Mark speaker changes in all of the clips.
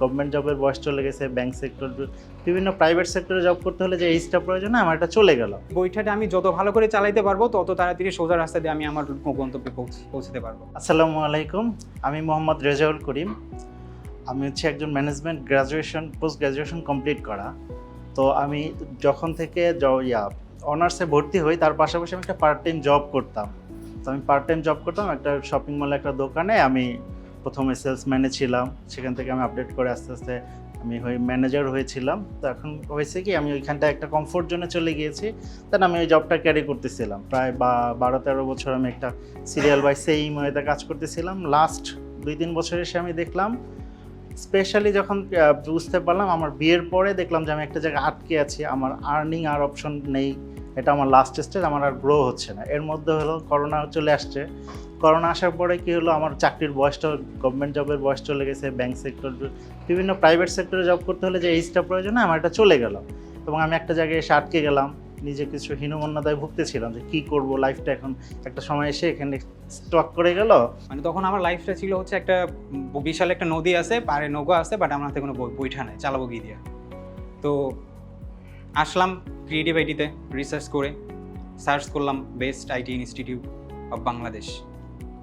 Speaker 1: Government জবের বয়স চলে গেছে ব্যাংক সেক্টর বিভিন্ন প্রাইভেট সেক্টরে জব করতে হলে যে এইজটা প্রয়োজন আমার এটা চলে গেল।
Speaker 2: বইটাতে আমি যত ভালো করে চালাইতে পারব তত তাড়াতাড়ি সোজা রাস্তা দিয়ে আমি আমার গন্তব্যে পৌঁছ- পৌঁছতে পারব।
Speaker 1: আসসালামু আলাইকুম আমি মোহাম্মদ রেজাউল করিম। আমি হচ্ছে একজন management graduation post graduation complete করা। তো আমি যখন থেকে ইয়া অনার্সে ভর্তি হই তার পাশাপাশি আমি একটা পার্ট টাইম জব করতাম। তো আমি পার্ট টাইম জব করতাম একটা শপিং মলে একটা দোকানে আমি প্রথমে সেলসম্যানে ছিলাম, সেখান থেকে আমি আপডেট করে আস্তে আস্তে আমি হয়ে ম্যানেজার হয়েছিলাম। তো এখন হয়েছে কি, আমি ওইখানটা একটা কমফোর্ট জোনে চলে গিয়েছি। দেন আমি ওই জবটা ক্যারি করতেছিলাম। প্রায় বা, বারো, তেরো বছর আমি একটা সিরিয়াল বাই সেই ময়েতে কাজ করতেছিলাম। লাস্ট দুই, তিন বছর এসে আমি দেখলাম স্পেশালি যখন বুঝতে পারলাম, আমার বিয়ের পরে দেখলাম যে আমি একটা জায়গায় আটকে আছি। আমার আর্নিং আর অপশন নেই। এটা আমার লাস্ট স্টেজ আমার আর গ্রো হচ্ছে না। এর মধ্যে হলো করোনা চলে আসছে। করোনা আসার পরে কী হলো, আমার চাকরির বয়সটা গভর্নমেন্ট জবের বয়স চলে গেছে ব্যাংক সেক্টর বিভিন্ন প্রাইভেট সেক্টরে জব করতে হলে যে এইজটা প্রয়োজন, আমার এটা চলে গেল। এবং আমি একটা জায়গায় এসে আটকে গেলাম। নিজে কিছু হীনমন্যতায় ভুগতেছিলাম যে কী করব লাইফটা এখন একটা সময় এসে এখানে স্টক করে গেল।
Speaker 2: মানে তখন আমার লাইফটা ছিল হচ্ছে একটা বিশাল একটা নদী আছে পাড়ে নৌকা আছে বাট আমার হাতে কোনো বইঠা নেই, চালাবো গিয়ে দিয়ে? তো আসলাম ক্রিয়েটিভ আইটিতে রিসার্চ করে সার্চ করলাম best IT institute of Bangladesh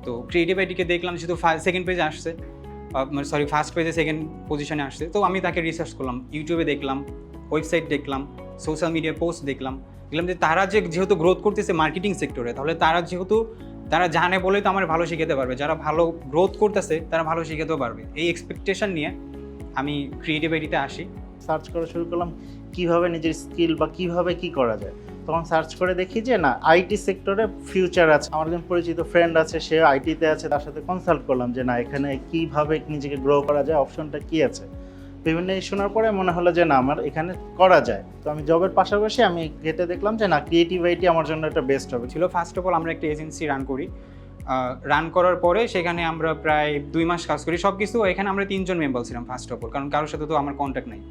Speaker 2: তো ক্রিয়েটিভ আইটিকে দেখলাম শুধু সেকেন্ড পেজে আসছে সরি ফার্স্ট পেজে সেকেন্ড পজিশনে আসছে, তো আমি তাকে রিসার্চ করলাম ইউটিউবে দেখলাম ওয়েবসাইট দেখলাম সোশ্যাল মিডিয়া পোস্ট দেখলাম দেখলাম যে তারা যে যেহেতু গ্রোথ করতেছে মার্কেটিং সেক্টরে তাহলে তারা যেহেতু, তারা জানে বলে তো আমার ভালো শিখাতে পারবে, যারা ভালো গ্রোথ করতেছে তারা ভালো শিখাতেও পারবে। এই এক্সপেকটেশন নিয়ে আমি ক্রিয়েটিভ আইটিতে আসি।
Speaker 1: সার্চ করা শুরু করলাম। কীভাবে নিজের স্কিল বা কীভাবে কি করা যায়? তখন সার্চ করে দেখি যে, না, আইটি সেক্টরে ফিউচার আছে। আমার একজন পরিচিত ফ্রেন্ড আছে, সে আইটিতে আছে, তার সাথে কনসাল্ট করলাম যে, না, এখানে কীভাবে নিজেকে গ্রো করা যায় অপশনটা কি আছে? বিভিন্ন শোনার পরে মনে হলো যে, না, আমার এখানে করা যায়। তো আমি জবের পাশাপাশি আমি ঘেটে দেখলাম যে, না ক্রিয়েটিভ আইটি আমার জন্য একটা বেস্ট হবে।
Speaker 2: ছিল ফার্স্ট অফ অল আমরা একটা এজেন্সি রান করি। রান করার পরে সেখানে আমরা প্রায় দুই মাস কাজ করি। সব কিছু এখানে আমরা তিনজন মেম্বার ছিলাম ফার্স্ট অফ অল কারণ কারোর সাথে তো আমার কন্ট্যাক্ট নাই।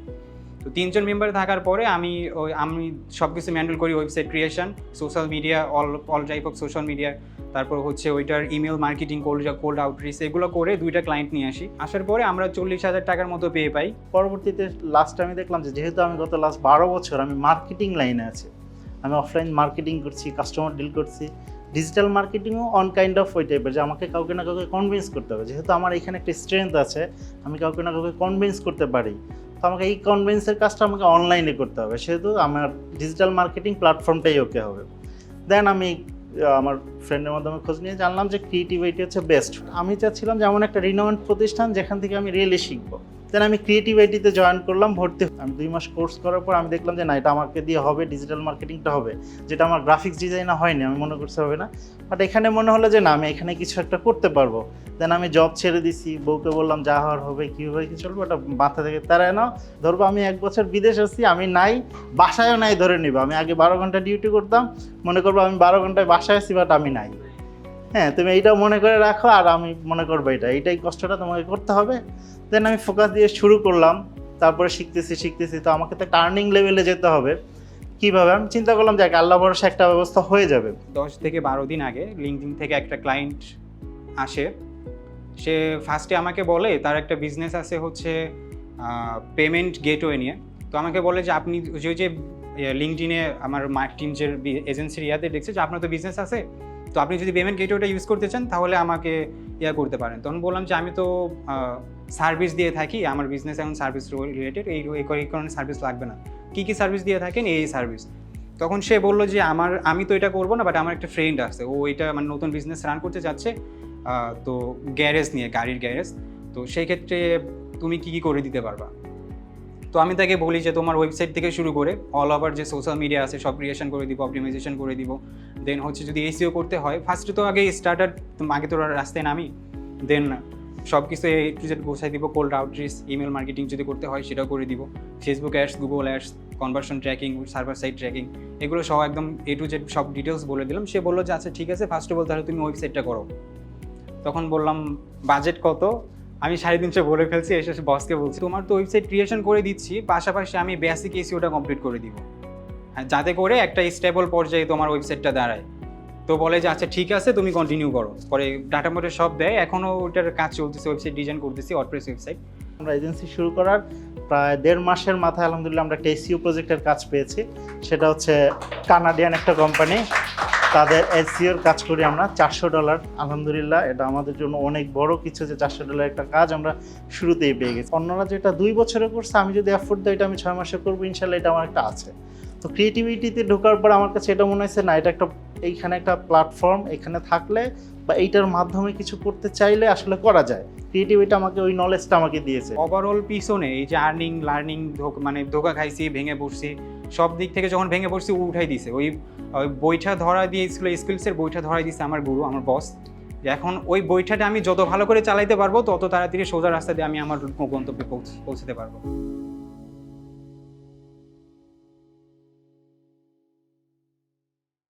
Speaker 2: তো তিনজন মেম্বার থাকার পরে আমি ওই, আমি সব কিছু ম্যান্ডেল করি website creation social media all all type of social media তারপর হচ্ছে ওইটার email marketing cold cold outreach এগুলো করে দুইটা ক্লায়েন্ট নিয়ে আসি। আসার পরে আমরা চল্লিশ হাজার টাকার মতো পেয়ে পাই।
Speaker 1: পরবর্তীতে লাস্ট আমি দেখলাম যে যেহেতু আমি গত লাস্ট বারো বছর আমি মার্কেটিং লাইনে আছি, আমি অফলাইন মার্কেটিং করছি কাস্টমার ডিল করছি ডিজিটাল মার্কেটিংও অন কাইন্ড অফ ওই টাইপের যে আমাকে কাউকে না কাউকে কনভিন্স করতে হবে। যেহেতু আমার এখানে একটা স্ট্রেংথ আছে, আমি কাউকে না কাউকে কনভিন্স করতে পারি। তো আমাকে এই কনভিন্সের কাজটা আমাকে অনলাইনে করতে হবে। সেহেতু আমার ডিজিটাল মার্কেটিং প্ল্যাটফর্মটাই ওকে হবে। দেন আমি আমার ফ্রেন্ডের মাধ্যমে খোঁজ নিয়ে জানলাম যে ক্রিয়েটিভিটি হচ্ছে বেস্ট আমি চাচ্ছিলাম যে এমন একটা রিনোভেন্ট প্রতিষ্ঠান যেখান থেকে আমি রিয়েলি শিখব। দেন আমি ক্রিয়েটিভ আইটিতে জয়েন করলাম, ভর্তি আমি দুই মাস কোর্স করার পর আমি দেখলাম যে না, এটা আমাকে দিয়ে হবে ডিজিটাল মার্কেটিংটা হবে। যেটা আমার গ্রাফিক্স ডিজাইনে হয়নি, আমি মনে করছি হবে না। বাট এখানে মনে হলো যে না, আমি এখানে কিছু একটা করতে পারব। দেন আমি জব ছেড়ে দিছি, বউকে বললাম, যা হওয়ার হবে, কী হবে, কি চলবে, ওটা মাথা থেকে তারায় নাও। ধরবো, আমি এক বছর বিদেশ আছি, আমি নাই, বাসায়ও নাই ধরে নিব। আমি আগে বারো ঘণ্টা ডিউটি করতাম, মনে করব আমি বারো ঘন্টায় বাসায় আছি বাট আমি নাই। হ্যাঁ তুমি এইটাও মনে করে রাখো আর আমি মনে করব এটা। এইটাই কষ্টটা তোমাকে করতে হবে। দেন আমি ফোকাস দিয়ে শুরু করলাম। তারপরে শিখতেছি শিখতেছি। তো আমাকে তো টার্নিং লেভেলে যেতে হবে। কীভাবে? আমি চিন্তা করলাম যে আল্লাহ ভরসা একটা ব্যবস্থা হয়ে যাবে।
Speaker 2: দশ থেকে বারো দিন আগে লিঙ্কডিন থেকে একটা ক্লায়েন্ট আসে। সে ফার্স্টে আমাকে বলে, তার একটা বিজনেস আছে হচ্ছে পেমেন্ট গেটওয়ে নিয়ে। তো আমাকে বলে যে, আপনি যে যে লিঙ্কডিনে আমার মার্কেটিং যে, এজেন্সির ইয়াতে দেখছে যে আপনার তো বিজনেস আছে তো আপনি যদি পেমেন্ট গেটওয়েটা ইউজ করতে চান, তাহলে আমাকে ইয়া করতে পারেন। তখন বললাম যে, আমি তো সার্ভিস দিয়ে থাকি, আমার বিজনেস এখন সার্ভিস রিলেটেড এই এই কারণে সার্ভিস লাগবে না। কী কী সার্ভিস দিয়ে থাকেন? এই সার্ভিস তখন সে বলল যে, আমার, আমি তো এটা করব না বাট আমার একটা ফ্রেন্ড আছে। ও এটা মানে নতুন বিজনেস রান করতে যাচ্ছে তো গ্যারেজ নিয়ে, গাড়ির গ্যারেজ তো সেই ক্ষেত্রে তুমি কি কি করে দিতে পারবা? তো আমি তাকে বলি যে তোমার ওয়েবসাইট থেকে শুরু করে অল ওভার যে সোশ্যাল মিডিয়া আছে, সব ক্রিয়েশন করে দিব অপটিমাইজেশন করে দিব। দেন হচ্ছে যদি এসিও করতে হয় ফার্স্টে তো আগে স্টার্টার আগে তো রাস্তায় নামি। দেন সব কিছু এ টু জেড গোছাই দিব কোল্ড আউটরিচ ইমেল মার্কেটিং যদি করতে হয় সেটাও করে দিব। Facebook ads Google ads conversion tracking server side tracking এগুলো সব একদম এ টু জেড সব ডিটেলস বলে দিলাম। সে বলল যে আচ্ছা ঠিক আছে ফার্স্ট অফ অল তাহলে তুমি ওয়েবসাইটটা করো। তখন বললাম বাজেট কত? আমি সাড়ে তিনশো বলে ফেলছি, এসে বসকে বলছি, তোমার তো ওয়েবসাইট ক্রিয়েশন করে দিচ্ছি, পাশাপাশি আমি বেসিক এসিওটা কমপ্লিট করে দিব। হ্যাঁ যাতে করে একটা স্টেবল পর্যায়ে তোমার ওয়েবসাইটটা দাঁড়ায়। তো বলে যে আচ্ছা ঠিক আছে, তুমি কন্টিনিউ করো। পরে ডাটা মোটে সব দেয় এখনও ওইটার কাজ চলতেছে ওয়েবসাইট ডিজাইন করতেছি অটপ্রেস ওয়েবসাইট
Speaker 1: আমরা এজেন্সি শুরু করার প্রায় দেড় মাসের মাথায় আলহামদুলিল্লাহ আমরা একটা এসিও প্রজেক্টের কাজ পেয়েছি। সেটা হচ্ছে কানাডিয়ান একটা কোম্পানি তাদের এসিওর কাজ করি আমরা। চারশো ডলার, আলহামদুলিল্লাহ, এটা আমাদের জন্য অনেক বড় কিছু যে চারশো ডলার একটা কাজ আমরা শুরুতেই পেয়ে গেছি। অন্যরা যেটা দুই বছরে করছে আমি যদি অ্যাফোর্ড দিই এটা আমি ছয় মাসে করব, ইনশাল্লাহ এটা আমার একটা আছে। তো ক্রিয়েটিভিটিতে ঢোকার পর আমার কাছে এটা মনে হয়েছে, না, এটা একটা, এইখানে একটা প্ল্যাটফর্ম এখানে থাকলে বা এইটার মাধ্যমে কিছু করতে চাইলে আসলে করা যায়। ক্রিয়েটিভিটি আমাকে, ওই নলেজটা আমাকে দিয়েছে।
Speaker 2: ওভারঅল পিছনে এই যে আর্নিং লার্নিং মানে ধোকা খাইছি, ভেঙে পড়ছি সব দিক থেকে যখন ভেঙে পড়ছি, ও উঠাই দিছে। ওই বইটা ধরা দিয়েছিল স্কিলসের বইটা ধরাই দিছে আমার গুরু, আমার বস এখন ওই বইটাটা আমি যত ভালো করে চালাইতে পারব, তত তাড়াতাড়ি সোজা রাস্তা দিয়ে আমি আমার গন্তব্যে পৌঁছ- পৌঁছতে পারব।